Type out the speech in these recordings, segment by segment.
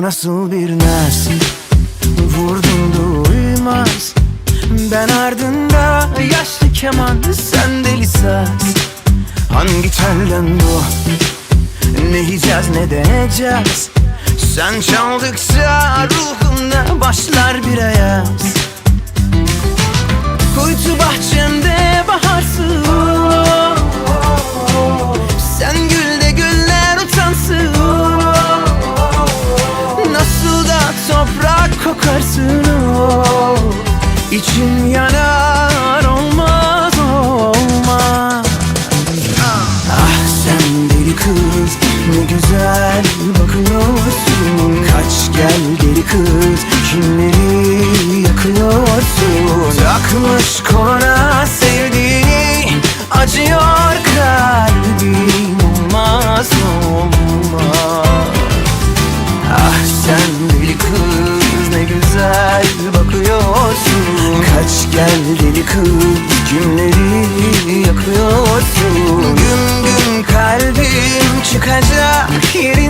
Bu nasıl bir naz? Vurdum duymaz. Ben ardında yaşlı keman Sen deli saz. Hangi telden bu? Ne yiyeceğiz ne deneyeceğiz Sen çaldıkça ruhumda başlar bir ayaz. Kuytu bahçemde kokarsın oh. İçim yanar olmaz olmaz. Ah sen deli kız ne güzel bakıyorsun. Kaç gel deli kız kimleri yakıyorsun. Takmış kona Kaç gel deli kız kimleri yakıyorsun. Gün gün kalbim çıkacak yerinden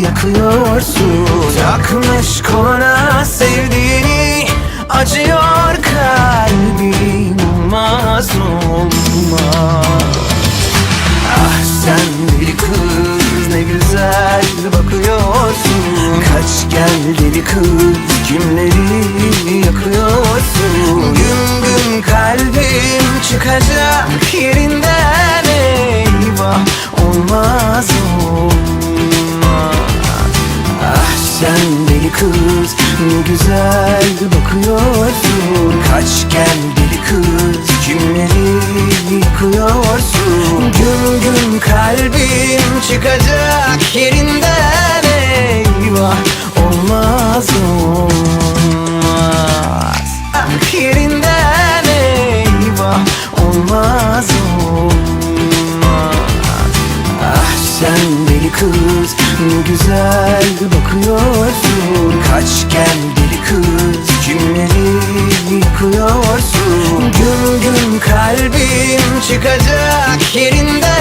yakıyorsun. Takmış kona sevdiğini acıyor kalbim olmaz olmaz Ah sen deli kız ne güzel bakıyorsun. Kaç gel deli kız kimleri yakıyorsun? Gün gün kalbim çıkacak yerinden eyvah olmaz güzel bakıyorsun. Kaç gel deli kız kimleri yakıyorsun Gün gün kalbim çıkacak yerinden eyvah olmaz olmaz. Ah yerinden eyvah olmaz olmaz. Ah sen deli kız ne güzel bakıyorsun. Kaç gel yakıyorsun Gün gün kalbim çıkacak yerinden